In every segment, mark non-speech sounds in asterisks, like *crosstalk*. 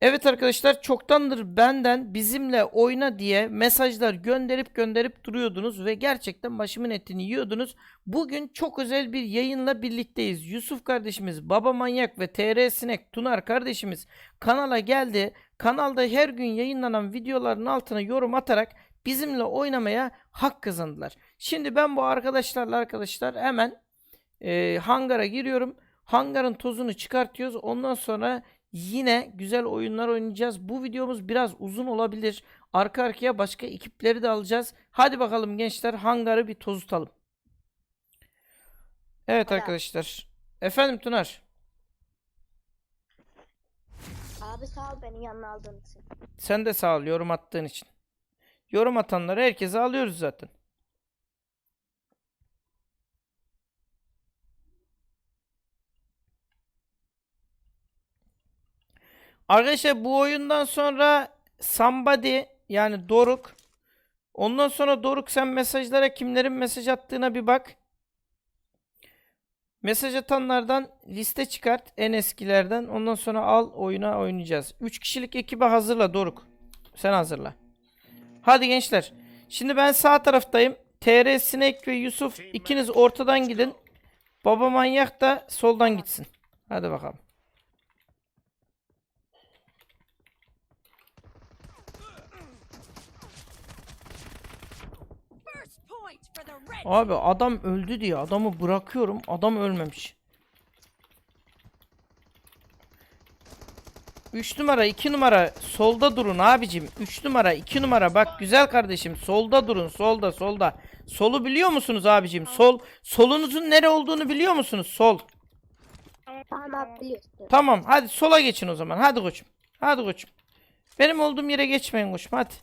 Evet arkadaşlar çoktandır benden bizimle oyna diye mesajlar gönderip gönderip duruyordunuz ve gerçekten başımın etini yiyordunuz. Bugün çok özel bir yayınla birlikteyiz. Yusuf kardeşimiz, Baba Manyak ve TR Sinek Tunar kardeşimiz kanala geldi. Kanalda her gün yayınlanan videoların altına yorum atarak bizimle oynamaya hak kazandılar. Şimdi ben bu arkadaşlarla arkadaşlar hemen e, hangara giriyorum. Hangarın tozunu çıkartıyoruz. Ondan sonra yine güzel oyunlar oynayacağız. Bu videomuz biraz uzun olabilir. Arka arkaya başka ekipleri de alacağız. Hadi bakalım gençler hangarı bir tozutalım. Evet Hadi. arkadaşlar. Efendim Tunar. Abi sağ ol beni yanına aldığın için. Sen de sağ ol yorum attığın için. Yorum atanları herkese alıyoruz zaten. Arkadaşlar bu oyundan sonra Somebody yani Doruk ondan sonra Doruk sen mesajlara kimlerin mesaj attığına bir bak. Mesaj atanlardan liste çıkart en eskilerden. Ondan sonra al oyuna oynayacağız. 3 kişilik ekibi hazırla Doruk. Sen hazırla. Hadi gençler. Şimdi ben sağ taraftayım. TR Snake ve Yusuf ikiniz ortadan gidin. Baba manyak da soldan gitsin. Hadi bakalım. Abi adam öldü diye adamı bırakıyorum. Adam ölmemiş. 3 numara 2 numara solda durun abicim. 3 numara 2 numara bak güzel kardeşim solda durun solda solda. Solu biliyor musunuz abicim? Sol solunuzun nere olduğunu biliyor musunuz? Sol. Tamam biliyorsun. Tamam hadi sola geçin o zaman. Hadi koçum. Hadi koçum. Benim olduğum yere geçmeyin koçum hadi.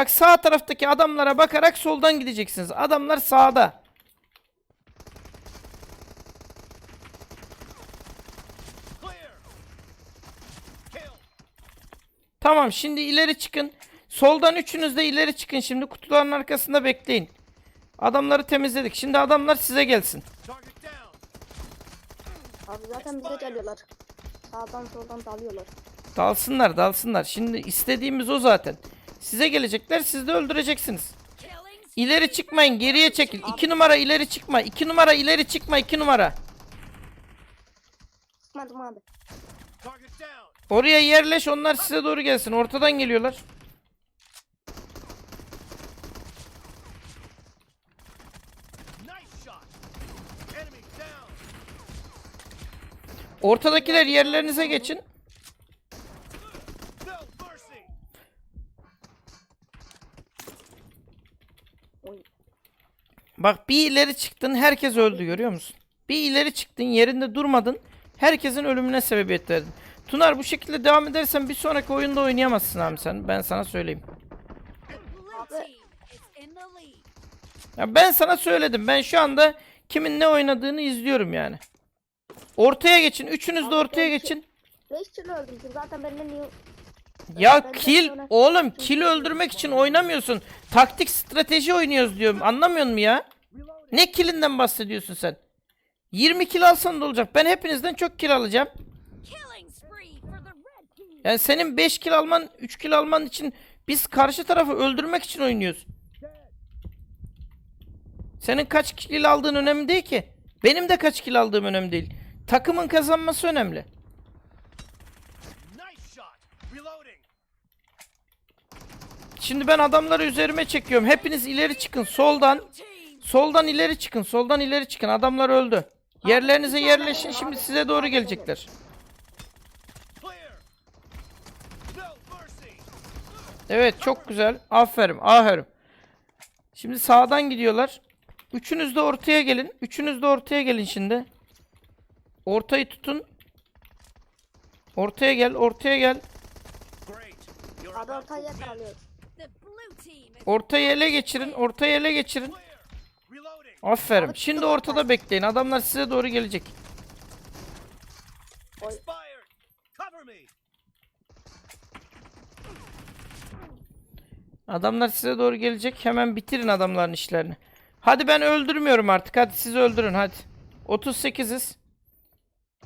Bak sağ taraftaki adamlara bakarak soldan gideceksiniz. Adamlar sağda. Tamam şimdi ileri çıkın. Soldan üçünüz de ileri çıkın şimdi kutuların arkasında bekleyin. Adamları temizledik. Şimdi adamlar size gelsin. Abi zaten bize geliyorlar. Sağdan soldan dalıyorlar. Dalsınlar dalsınlar. Şimdi istediğimiz o zaten. Size gelecekler siz de öldüreceksiniz. İleri çıkmayın geriye çekil. 2 numara ileri çıkma. 2 numara ileri çıkma 2 numara. Sıkmadım abi. Oraya yerleş onlar size doğru gelsin. Ortadan geliyorlar. Ortadakiler yerlerinize geçin. Bak bir ileri çıktın herkes öldü görüyor musun? Bir ileri çıktın yerinde durmadın. Herkesin ölümüne sebebiyet verdin. Tunar bu şekilde devam edersen bir sonraki oyunda oynayamazsın abi sen. Ben sana söyleyeyim. Ya ben sana söyledim. Ben şu anda kimin ne oynadığını izliyorum yani. Ortaya geçin. Üçünüz de ortaya geçin. 5 kilo öldürdüm zaten benden niye... Ya sonra- oğlum kill öldürmek için oynamıyorsun. Taktik strateji oynuyoruz diyorum. Anlamıyor musun ya? Ne killinden bahsediyorsun sen? 20 kill alsan da olacak. Ben hepinizden çok kill alacağım. Yani senin 5 kill alman, 3 kill alman için biz karşı tarafı öldürmek için oynuyoruz. Senin kaç kill aldığın önemli değil ki. Benim de kaç kill aldığım önemli değil. Takımın kazanması önemli. Şimdi ben adamları üzerime çekiyorum. Hepiniz ileri çıkın soldan. Soldan ileri çıkın. Soldan ileri çıkın. Adamlar öldü. Yerlerinize yerleşin. Şimdi size doğru gelecekler. Evet çok güzel. Aferin. Aferin. Şimdi sağdan gidiyorlar. Üçünüz de ortaya gelin. Üçünüz de ortaya gelin şimdi. Ortayı tutun. Ortaya gel. Ortaya gel. Abi ortaya win. Ortayı ele geçirin. Ortayı ele geçirin. Aferin. Şimdi ortada bekleyin. Adamlar size doğru gelecek. Adamlar size doğru gelecek. Hemen bitirin adamların işlerini. Hadi ben öldürmüyorum artık. Hadi siz öldürün hadi. 38'iz.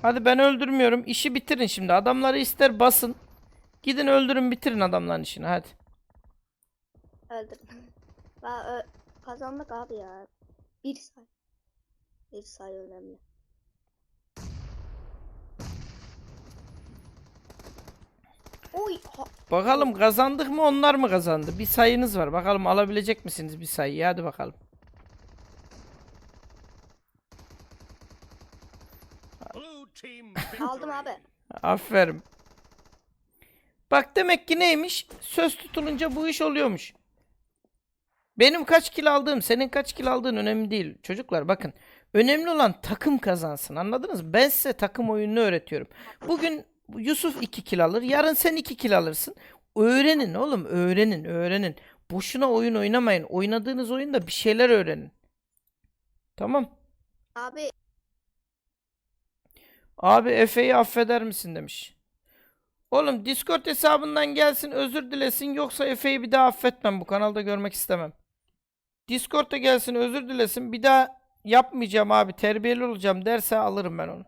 Hadi ben öldürmüyorum. İşi bitirin şimdi. Adamları ister basın. Gidin öldürün bitirin adamların işini hadi. Öldürdüm. *laughs* Ö- kazandık abi ya. Bir say. Bir say önemli. Oy. Ha. Bakalım kazandık mı onlar mı kazandı? Bir sayınız var. Bakalım alabilecek misiniz bir sayıyı? Hadi bakalım. Aldım abi. *laughs* Aferin. Bak demek ki neymiş? Söz tutulunca bu iş oluyormuş. Benim kaç kilo aldığım, senin kaç kilo aldığın önemli değil. Çocuklar bakın. Önemli olan takım kazansın. Anladınız mı? Ben size takım oyununu öğretiyorum. Bugün Yusuf 2 kilo alır. Yarın sen 2 kilo alırsın. Öğrenin oğlum. Öğrenin. Öğrenin. Boşuna oyun oynamayın. Oynadığınız oyunda bir şeyler öğrenin. Tamam. Abi Abi Efe'yi affeder misin demiş. Oğlum Discord hesabından gelsin özür dilesin yoksa Efe'yi bir daha affetmem bu kanalda görmek istemem. Discord'a gelsin özür dilesin bir daha yapmayacağım abi terbiyeli olacağım derse alırım ben onu.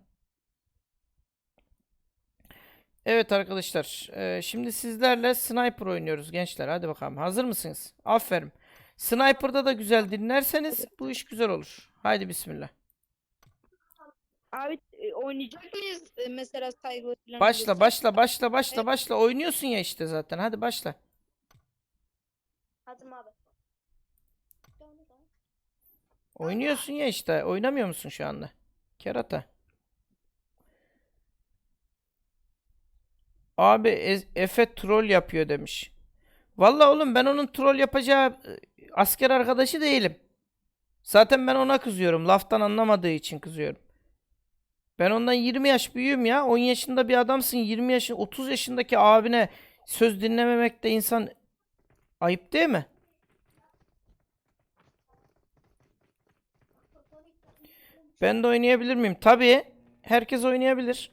Evet arkadaşlar eee, şimdi sizlerle Sniper oynuyoruz gençler hadi bakalım hazır mısınız? Aferin. Sniper'da da güzel dinlerseniz bu iş güzel olur. Haydi bismillah. Abi e, oynayacak mıyız e, mesela saygılı falan Başla başla başla başla başla oynuyorsun ya işte zaten hadi başla. hazırım abi. Oynuyorsun ya işte oynamıyor musun şu anda? Kerata. Abi Efe troll yapıyor demiş. Vallahi oğlum ben onun troll yapacağı e, asker arkadaşı değilim. Zaten ben ona kızıyorum. Laftan anlamadığı için kızıyorum. Ben ondan 20 yaş büyüğüm ya. 10 yaşında bir adamsın. 20 yaşın 30 yaşındaki abine söz dinlememek de insan ayıp değil mi? Ben de oynayabilir miyim? Tabii. Herkes oynayabilir.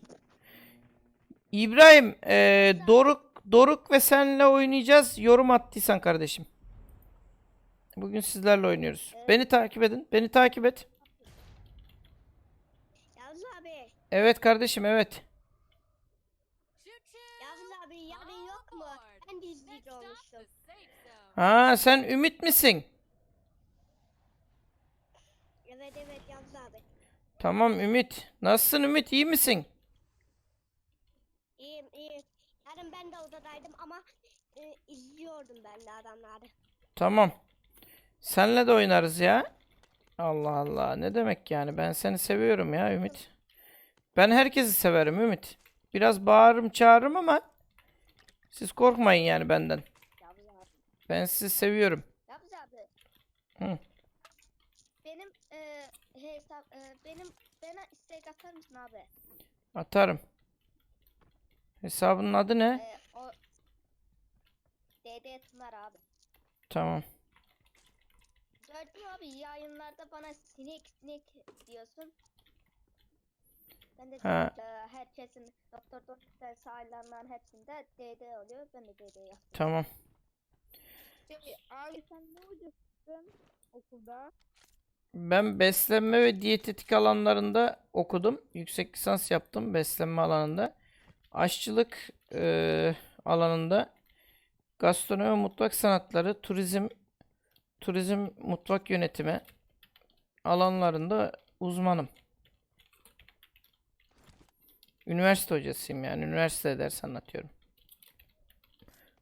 İbrahim, eee, Doruk, Doruk ve senle oynayacağız. Yorum attıysan kardeşim. Bugün sizlerle oynuyoruz. Beni takip edin. Beni takip et. Yavuz abi. Evet kardeşim, evet. Yavuz abi yarın yok mu? Ben de izleyici olmuştum. Ha, sen Ümit misin? Evet evet Yavuz abi. Tamam Ümit. Nasılsın Ümit? İyi misin? İyiyim iyiyim. Yarın ben de odadaydım ama e, izliyordum ben de adamları. Tamam. Senle de oynarız ya. Allah Allah. Ne demek yani? Ben seni seviyorum ya Ümit. Ben herkesi severim Ümit. Biraz bağırırım çağırırım ama siz korkmayın yani benden. Yavuz abi. Ben sizi seviyorum. Yavuz abi. Hı. Benim e, hesap e, benim bana istek atar mısın abi? Atarım. Hesabının adı ne? E, o DD Tınar abi. Tamam. Gördüm abi yayınlarda bana sinek sinek diyorsun. Ben de Ha. e, herkesin doktor doktor sahillerinden hepsinde DD oluyor. Ben de DD yaptım. Tamam. Şey, abi sen ne hocaksın okulda? Ben beslenme ve diyetetik alanlarında okudum. Yüksek lisans yaptım beslenme alanında. Aşçılık eee, alanında gastronomi, mutfak sanatları, turizm, turizm, mutfak yönetimi alanlarında uzmanım. Üniversite hocasıyım yani. Üniversite ders anlatıyorum.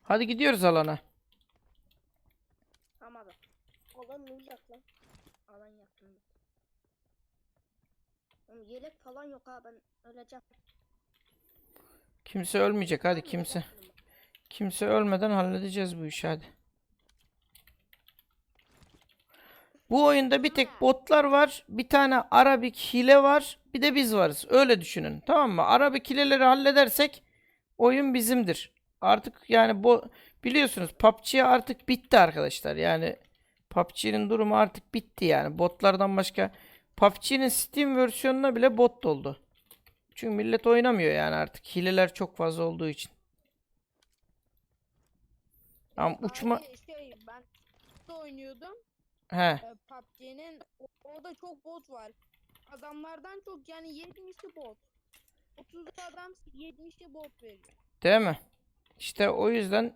Hadi gidiyoruz alana. Tamam. Alan uzak lan? Alan yaptım. Oğlum yelek falan yok ha ben öleceğim. Kimse ölmeyecek. Hadi kimse. Kimse ölmeden halledeceğiz bu işi hadi. Bu oyunda bir tek botlar var. Bir tane Arabik hile var. Bir de biz varız. Öyle düşünün. Tamam mı? Arabik hileleri halledersek oyun bizimdir. Artık yani bu biliyorsunuz PUBG artık bitti arkadaşlar. Yani PUBG'nin durumu artık bitti yani. Botlardan başka PUBG'nin Steam versiyonuna bile bot doldu. Çünkü millet oynamıyor yani artık. Hileler çok fazla olduğu için. Tamam uçma. Abi şey ben da oynuyordum. He. E, PUBG'nin o- orada çok bot var. Adamlardan çok yani 70'i bot. 30'da adam 70'e bot veriyor. Değil mi? İşte o yüzden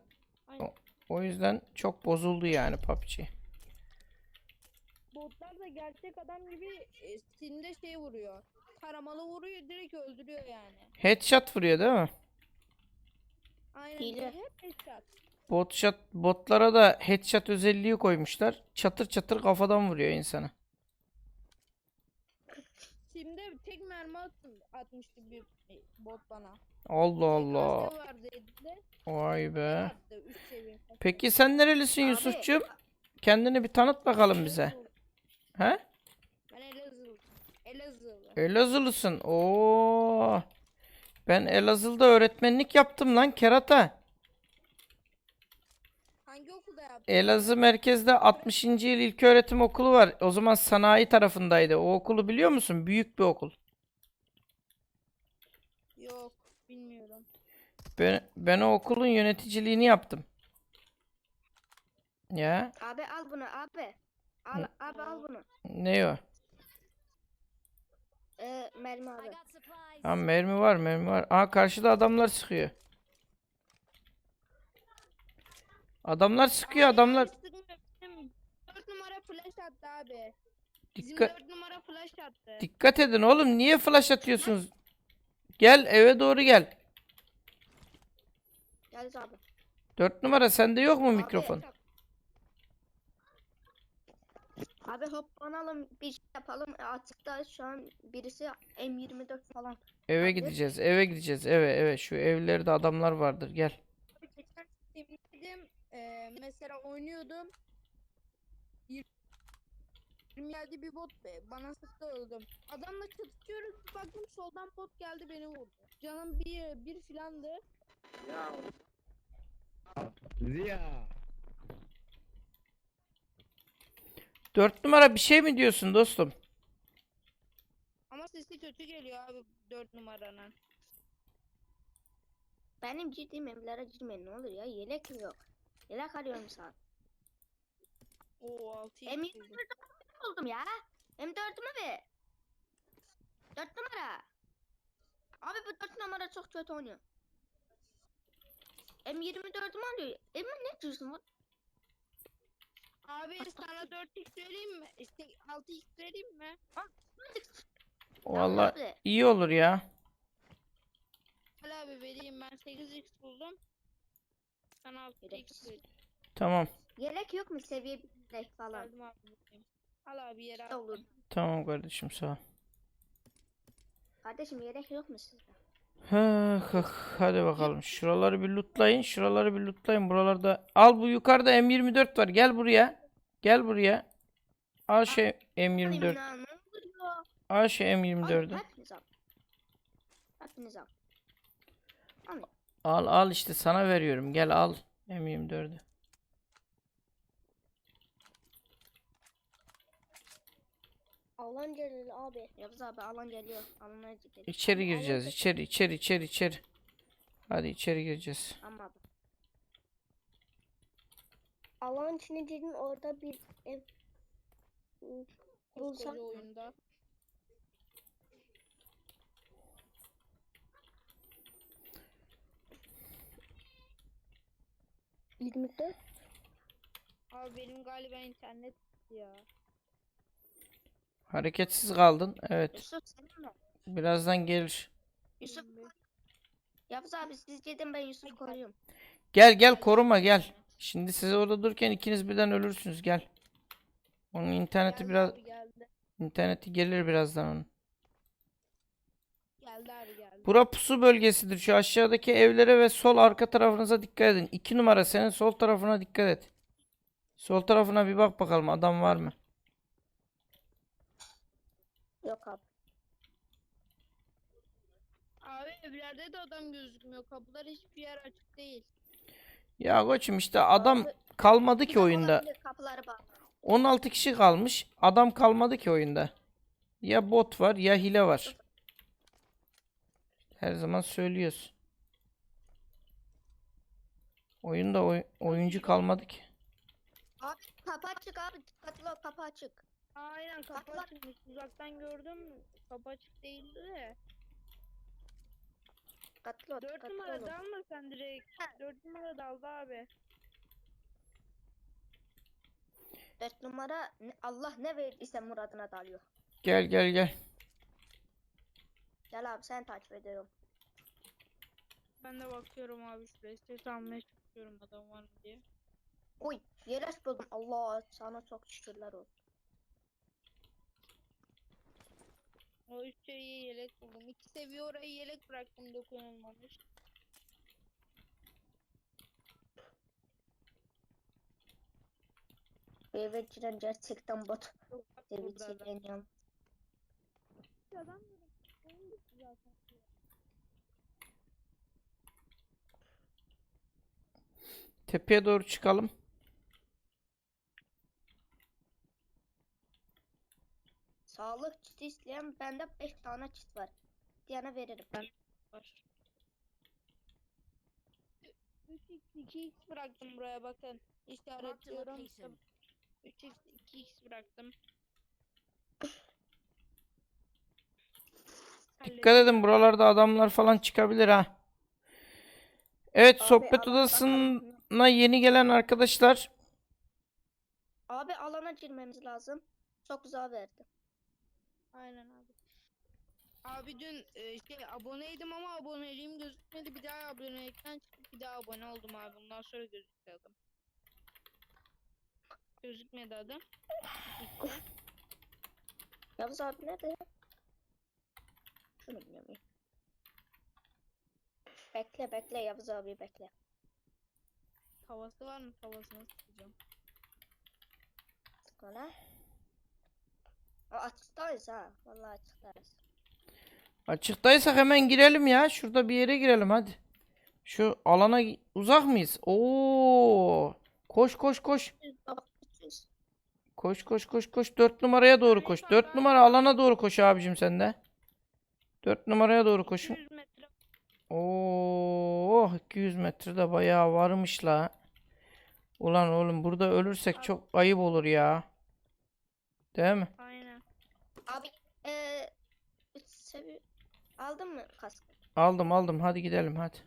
Aynen. o yüzden çok bozuldu yani PUBG. Botlar da gerçek adam gibi e, Steam'de şey vuruyor. Taramalı vuruyor direkt öldürüyor yani. Headshot vuruyor değil mi? Aynen Hile. hile headshot. Bot shot, botlara da headshot özelliği koymuşlar. Çatır çatır kafadan vuruyor insanı. Steam'de tek mermi attım, atmıştı bir bot bana. Allah Allah. TKS vardı elinde. Vay be. Attı 3 seviye. Peki sen nerelisin Abi, Yusufcuğum? Kendini bir tanıt bakalım bize. He? Ben Elazığlı. Elazığlı. Elazığlısın. Oo. Ben Elazığ'da öğretmenlik yaptım lan kerata. Hangi okulda yaptın? Elazığ merkezde 60. yıl ilköğretim okulu var. O zaman sanayi tarafındaydı. O okulu biliyor musun? Büyük bir okul. Yok bilmiyorum. Ben, ben o okulun yöneticiliğini yaptım. Ya Abi al bunu abi. Al abi al bunu. ne o? Ee, mermi abi. Ha mermi var mermi var. Aa karşıda adamlar sıkıyor. Adamlar sıkıyor adamlar. 4 numara flash attı abi. Bizim Dikkat 4 numara flash attı. dikkat edin oğlum. Niye flash atıyorsunuz? Gel eve doğru gel. Gel abi. 4 numara sende yok mu Abi, mikrofon? Abi hoplanalım bir şey yapalım. E, Açıkta şu an birisi M24 falan. Eve Abi. gideceğiz. Eve gideceğiz. Eve eve şu evlerde adamlar vardır. Gel. Abi geçen dedim mesela oynuyordum. 20 geldi bir bot be. Bana sıktı öldüm. Adamla çatışıyoruz. Baktım soldan bot geldi beni vurdu. Canım bir bir filandı. Ziya. 4 numara bir şey mi diyorsun dostum? Ama sesi kötü geliyor abi 4 numaranın. Benim girdiğim evlere girmeyin ne olur ya. Yelek yok. Yelek arıyorum sana. Oo 6 M24 buldum ya. M4'ümü ver. 4 numara. Abi bu 4 numara çok kötü oynuyor. M24'ümü alıyor. Emin ne diyorsun? Abi sana 4x vereyim mi? İşte 6x vereyim mi? Vallahi abi. iyi olur ya. Al abi vereyim ben 8x buldum. Sana 6x Gereksiz. vereyim. Tamam. Yelek yok mu seviye bir yelek falan? Aldım abi bakayım. Al abi yere al. olur. Tamam kardeşim sağ ol. Kardeşim yelek yok mu sizde? Ha, ha, Hadi bakalım. Şuraları bir lootlayın. Şuraları bir lootlayın. Buralarda. Al bu yukarıda M24 var. Gel buraya. Gel buraya. Al şey M24. Alayım lan, ne olur ya. Al şey Al, M24'ü. hepiniz al. Hepiniz al. Al al işte sana veriyorum. Gel al M24'ü. Alan geliyor abi. Yavuz abi alan geliyor. Alana gidelim. İçeri gireceğiz. İçeri içeri içeri içeri. Hadi içeri gireceğiz. Abi. Alan içine girdin orada bir ev bulsan oyunda. yirmi dört Abi benim galiba internet ya. Hareketsiz kaldın. Evet. Yusuf senin mi? Birazdan gelir. Yusuf. Yavuz abi siz gidin ben Yusuf koruyorum. Gel gel koruma gel. Şimdi siz orada dururken ikiniz birden ölürsünüz gel. Onun interneti Geldi biraz abi geldi. interneti gelir birazdan onun. Geldi abi geldi. Bura pusu bölgesidir. Şu aşağıdaki evlere ve sol arka tarafınıza dikkat edin. 2 numara senin sol tarafına dikkat et. Sol tarafına bir bak bakalım adam var mı? yok abi. Abi evlerde de adam gözükmüyor. Kapılar hiçbir yer açık değil. Ya koçum işte adam kalmadı ki oyunda. olabilir, Kapıları bak. 16 kişi kalmış. Adam kalmadı ki oyunda. Ya bot var ya hile var. Her zaman söylüyoruz. Oyunda oy- oyuncu kalmadı ki. Abi kapı açık abi. Dikkatli ol kapı açık. Aynen kapı Kapılar- açılmış. Uzaktan gördüm. Kapı açık değildi de. Dikkatli ol. 4 dikkatli numara olun. dalma sen direkt. 4 numara daldı abi. Dört numara Allah ne verdiyse muradına dalıyor. Gel gel gel. Gel abi sen takip ediyorum. Ben de bakıyorum abi şuraya. Ses almaya çalışıyorum adam var mı diye. Oy yelek buldum. Allah sana çok şükürler olsun. O üç seviye yelek buldum. İki seviye oraya yelek bıraktım dokunulmamış. Beyveciren gerçekten bot. Burada adam. Beyveciren Adam oyun bitti zaten. Tepeye doğru çıkalım. Sağlık çiti isteyen bende 5 tane çit var. Diyana veririm. Var. 3x 2x bıraktım buraya bakın. İşaretliyorum. location. 3x 2x bıraktım. Dikkat edin buralarda adamlar falan çıkabilir ha. Evet Abi, sohbet odasına yeni gelen arkadaşlar Abi alana girmemiz lazım. Çok güzel verdi. Aynen abi. Abi dün e, şey aboneydim ama aboneliğim gözükmedi. Bir daha abonelikten çıkıp bir daha abone oldum abi. Bundan sonra gözüktü adım. Gözükmedi adım. Gitti. Yavuz abi nerede? Şunu bilmiyorum. Bekle bekle Yavuz abi bekle. Tavası var mı? Tavasını sıkacağım. Tıkla. Aa, Açıktayız ha. Vallahi açıktayız. açıktaysak hemen girelim ya. Şurada bir yere girelim hadi. Şu alana uzak mıyız? Oo! Koş koş koş. Baba 300. Koş koş koş koş. 4 numaraya doğru koş. 4 numara alana doğru koş abicim sen de. 4 numaraya doğru koşun. 100 metre. Oo, 200 metrede bayağı varmış la. Ulan oğlum burada ölürsek çok ayıp olur ya. Değil mi? Abi eee aldın mı kaskı? Aldım aldım. Hadi gidelim hadi.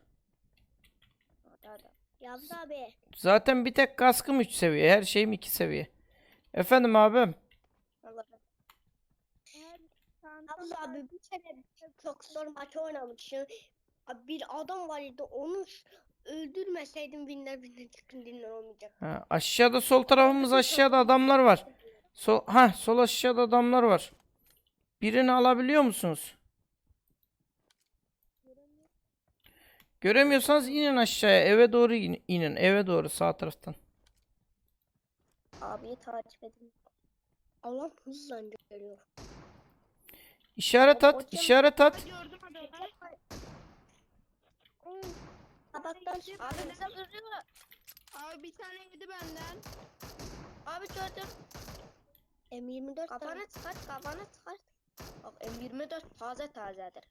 Hadi hadi. Yavuz abi. Zaten bir tek kaskım 3 seviye. Her şeyim 2 seviye. Efendim abim. Allah Yavuz abi bir kere çok zor maç oynamışsın. Bir adam var idi onu öldürmeseydim binler binler çıkın dinler olmayacak. Ha, aşağıda sol tarafımız aşağıda adamlar var. Sol ha sol aşağıda adamlar var. Birini alabiliyor musunuz? Göremiyorsanız inin aşağıya. Eve doğru in- inin. Eve doğru sağ taraftan. abiyi takip edin. Allah hızla geliyor. İşaret at, Hocam- işaret at. Gördüm adamı. Tabaktan Abi bize vuruyor. Abi bir tane yedi benden. Abi gördüm. M24 tane. Kafanı çıkart kafanı çıkart. Bak M24 taze tazedir.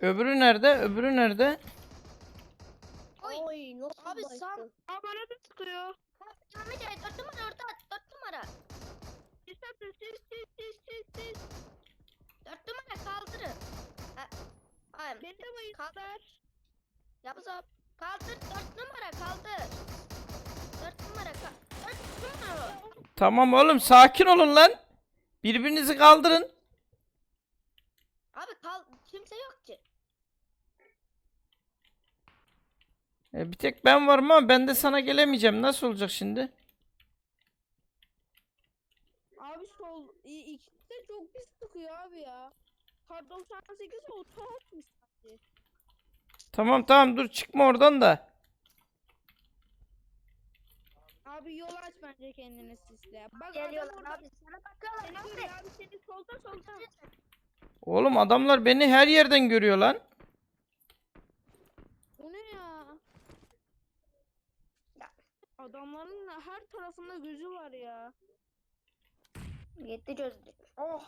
Öbürü nerede? Öbürü nerede? Oy. Oy nasıl Abi bastı? sen- Aa bana da sıkıyor. Ahmet Ali 4 numara orada 4 numara. Atın siz siz siz siz siz. 4 numara kaldırın. Ha, Hayır. Beni de bayılttılar. Yavuz abi kaldır 4 numara kaldır. 4 numara kal 4 numara. Tamam oğlum sakin olun lan. Birbirinizi kaldırın. Abi kal kimse yok ki. E, bir tek ben varım ama ben de sana gelemeyeceğim. Nasıl olacak şimdi? Abi sol i- ikisi de çok pis sıkıyor abi ya. Kar 98 oto atmış sanki. Tamam tamam dur çıkma oradan da. Abi yol aç bence kendini sisle. Bak adam Geliyorlar abi sana bakıyorlar seni abi. abi seni solda solda. Oğlum adamlar beni her yerden görüyor lan. O ne ya? Adamların her tarafında gözü var ya. Yetti gözlük. Oh.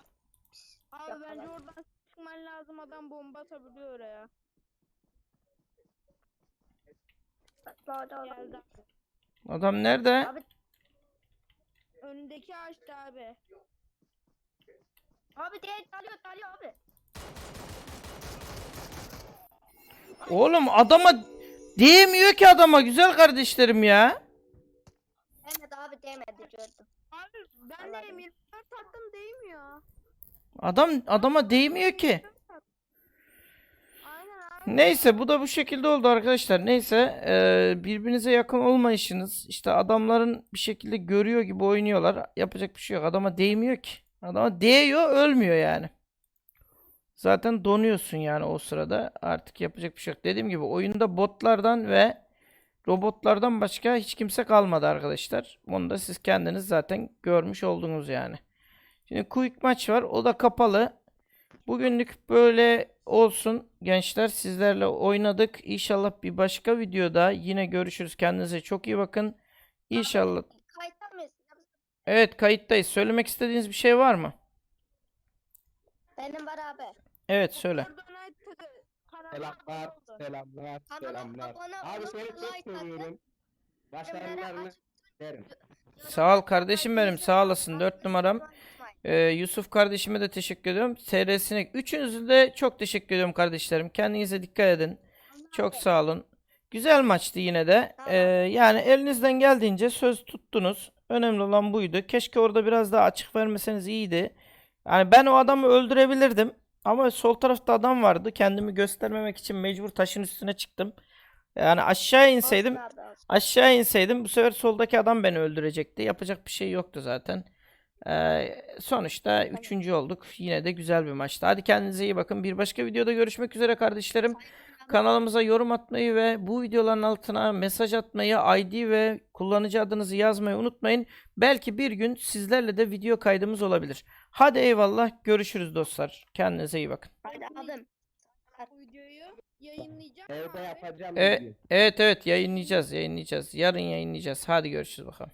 Abi Yakala. bence oradan çıkman lazım adam bomba atabiliyor oraya. Hadi hadi Geldi. Adam nerede? Abi Önündeki ağaçta abi. abi değil dalıyor dalıyor abi. Oğlum adama değmiyor ki adama güzel kardeşlerim ya. Mehmet abi demedi gördüm. Abi ben de 24 attım değmiyor. Adam adama değmiyor ki. Neyse bu da bu şekilde oldu arkadaşlar. Neyse eee, birbirinize yakın olmayışınız işte adamların bir şekilde görüyor gibi oynuyorlar. Yapacak bir şey yok. Adama değmiyor ki. Adama değiyor ölmüyor yani. Zaten donuyorsun yani o sırada. Artık yapacak bir şey yok. Dediğim gibi oyunda botlardan ve robotlardan başka hiç kimse kalmadı arkadaşlar. Onu da siz kendiniz zaten görmüş oldunuz yani. Şimdi quick maç var. O da kapalı. Bugünlük böyle olsun gençler. Sizlerle oynadık. İnşallah bir başka videoda yine görüşürüz. Kendinize çok iyi bakın. İnşallah. Evet kayıttayız. Söylemek istediğiniz bir şey var mı? Benim var abi. Evet söyle. Selamlar, selamlar, selamlar. Abi seni çok seviyorum. Başarılarını aç. derim. Sağ ol kardeşim benim. Sağ olasın. 4 numaram. Ee, Yusuf kardeşime de teşekkür ediyorum. TR'sine. Üçünüzü de çok teşekkür ediyorum kardeşlerim. Kendinize dikkat edin. Çok sağ olun. Güzel maçtı yine de. Ee, yani elinizden geldiğince söz tuttunuz. Önemli olan buydu. Keşke orada biraz daha açık vermeseniz iyiydi. Yani ben o adamı öldürebilirdim. Ama sol tarafta adam vardı. Kendimi göstermemek için mecbur taşın üstüne çıktım. Yani aşağı inseydim. Aşağı inseydim bu sefer soldaki adam beni öldürecekti. Yapacak bir şey yoktu zaten. Ee, sonuçta üçüncü olduk. Yine de güzel bir maçtı. Hadi kendinize iyi bakın. Bir başka videoda görüşmek üzere kardeşlerim. Kanalımıza yorum atmayı ve bu videoların altına mesaj atmayı, ID ve kullanıcı adınızı yazmayı unutmayın. Belki bir gün sizlerle de video kaydımız olabilir. Hadi eyvallah. Görüşürüz dostlar. Kendinize iyi bakın. Abim. Bu videoyu yayınlayacağım. Evde yapacağım. E- video. evet evet yayınlayacağız yayınlayacağız. Yarın yayınlayacağız. Hadi görüşürüz bakalım.